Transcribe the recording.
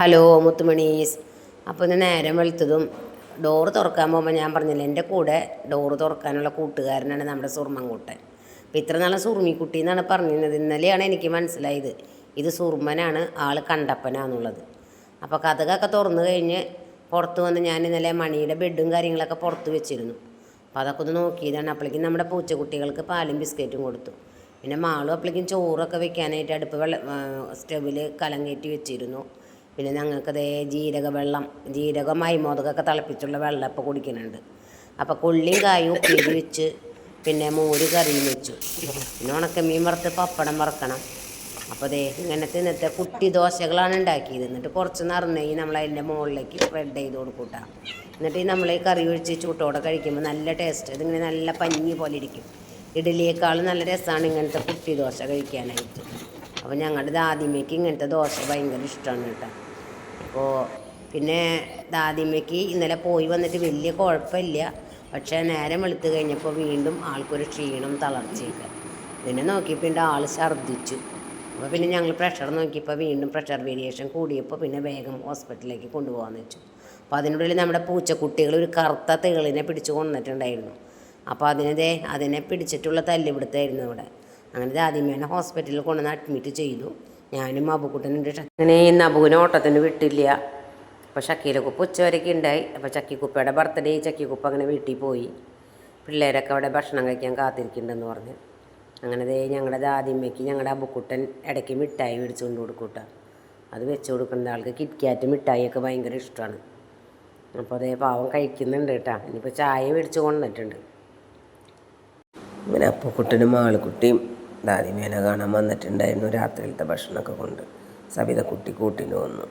Hello മുത്തുമണീസ് അപ്പോൾ ഇന്ന് നേരം വെളുത്തതും ഡോറ് തുറക്കാൻ പോകുമ്പോൾ ഞാൻ പറഞ്ഞില്ല എന്റെ കൂടെ ഡോറ് തുറക്കാനുള്ള കൂട്ടുകാരനാണ് നമ്മുടെ സുർമ്മൻകുട്ടൻ. അപ്പോൾ ഇത്ര നല്ല സുർമിക്കുട്ടി എന്നാണ് പറഞ്ഞിരുന്നത്. ഇന്നലെയാണ് എനിക്ക് മനസ്സിലായത് ഇത് സുർമ്മനാണ് ആൾ കണ്ടപ്പനാന്നുള്ളത്. അപ്പോൾ കഥകൊക്കെ തുറന്നു കഴിഞ്ഞ് പുറത്ത് വന്ന് ഞാൻ ഇന്നലെ മണിയുടെ ബെഡും കാര്യങ്ങളൊക്കെ പുറത്ത് വെച്ചിരുന്നു. അപ്പോൾ അതൊക്കെ ഒന്ന് നോക്കിയതാണ്. അപ്പോഴേക്കും നമ്മുടെ പൂച്ചക്കുട്ടികൾക്ക് പാലും ബിസ്ക്കറ്റും കൊടുത്തു. പിന്നെ മാളും അപ്പോഴേക്കും ചോറൊക്കെ വെക്കാനായിട്ട് അടുപ്പ് വെള്ള സ്റ്റവിൽ കലം കയറ്റി വെച്ചിരുന്നു. പിന്നെ ഞങ്ങൾക്ക് ദേ ജീരക വെള്ളം ജീരകമായി മൈമോദകമൊക്കെ തിളപ്പിച്ചുള്ള വെള്ളം ഇപ്പോൾ കുടിക്കുന്നുണ്ട് അപ്പോൾ കൊള്ളിയും കായും ഉപ്പേരി വെച്ച് പിന്നെ മോര് കറിയും വെച്ചു. പിന്നെ ഉണക്കമീൻ വറുത്ത് പപ്പടം വറക്കണം. അപ്പോൾ ദേ ഇങ്ങനെ ഇന്നത്തെ കുട്ടി ദോശകളാണ് ഉണ്ടാക്കിയത്. എന്നിട്ട് കുറച്ച് നിറഞ്ഞെങ്കിൽ നമ്മൾ അതിന്റെ മുകളിലേക്ക് സ്പ്രെഡ് ചെയ്ത് കൊടുക്കൂട്ടാ. എന്നിട്ട് ഈ നമ്മൾ ഈ കറി ഒഴിച്ച് ചൂട്ടോടെ കഴിക്കുമ്പോൾ നല്ല ടേസ്റ്റ് ഇതിങ്ങനെ നല്ല പഞ്ഞി പോലെ ഇരിക്കും. ഇഡലിയേക്കാളും നല്ല രസമാണ് ഇങ്ങനത്തെ കുട്ടി ദോശ കഴിക്കാനായിട്ട്. അപ്പോൾ ഞങ്ങളുടെ ദാദിമ്മയ്ക്ക് ഇങ്ങനത്തെ ദോശ ഭയങ്കര ഇഷ്ടമാണ് കേട്ടോ. അപ്പോൾ പിന്നെ ദാദിമയ്ക്ക് ഇന്നലെ പോയി വന്നിട്ട് വലിയ കുഴപ്പമില്ല. പക്ഷേ നേരം വെളുത്ത് കഴിഞ്ഞപ്പോൾ വീണ്ടും ആൾക്കൊരു ക്ഷീണം തളർച്ചയൊക്കെ. പിന്നെ നോക്കിയപ്പോൾ എന്റെ ആൾ ഛർദ്ദിച്ചു. അപ്പോൾ പിന്നെ ഞങ്ങൾ പ്രഷർ നോക്കിയപ്പോൾ വീണ്ടും പ്രഷർ വേരിയേഷൻ കൂടിയപ്പോൾ പിന്നെ വേഗം ഹോസ്പിറ്റലിലേക്ക് കൊണ്ടുപോകാമെന്ന് വെച്ചു. അപ്പോൾ അതിനുള്ളിൽ നമ്മുടെ പൂച്ചക്കുട്ടികൾ ഒരു കറുത്ത തേളിനെ പിടിച്ചു കൊന്നിട്ടുണ്ടായിരുന്നു. അപ്പോൾ അതിനെ അതിനെ പിടിച്ചിട്ടുള്ള തല്ലിപിടുത്തായിരുന്നു ഇവിടെ. അങ്ങനെ ആദ്യമേനെ ഹോസ്പിറ്റലിൽ കൊണ്ടുവന്ന് അഡ്മിറ്റ് ചെയ്തു. ഞാനും അബുക്കുട്ടനുണ്ട് അങ്ങനെ ഇന്ന് അബുവിനെ ഓട്ടത്തിന് വിട്ടില്ല. അപ്പോൾ ഷക്കീലക്കുപ്പ ഉച്ചവരെയൊക്കെ ഉണ്ടായി അപ്പോൾ ചക്കിക്കുപ്പയുടെ ബർത്ത്ഡേ ചക്കിക്കുപ്പ അങ്ങനെ വീട്ടിൽ പോയി. പിള്ളേരൊക്കെ അവിടെ ഭക്ഷണം കഴിക്കാൻ കാത്തിരിക്കുന്നുണ്ടെന്ന് പറഞ്ഞ്. അങ്ങനെ ദേ ഞങ്ങളുടെ ദാദിമ്മയ്ക്ക് ഞങ്ങളുടെ അബുക്കുട്ടൻ ഇടയ്ക്ക് മിഠായി മേടിച്ചു കൊണ്ട് കൊടുക്കൂട്ട അത് വെച്ച് കൊടുക്കുന്ന ആൾക്ക് കിറ്റ്കാറ്റ് മിഠായിയൊക്കെ ഭയങ്കര ഇഷ്ടമാണ് അപ്പോൾ അതേ പാവം കഴിക്കുന്നുണ്ട് കേട്ടോ ഇനിയിപ്പോൾ ചായ മേടിച്ച് കൊണ്ടുവന്നിട്ടുണ്ട്. അങ്ങനെ അപ്പുക്കുട്ടനും ആളുകുട്ടിയും ദാദിമേനെ കാണാൻ വന്നിട്ടുണ്ടായിരുന്നു. രാത്രിയിലത്തെ ഭക്ഷണമൊക്കെ കൊണ്ട് സവിത കുട്ടി കൂട്ടിന് വന്നു.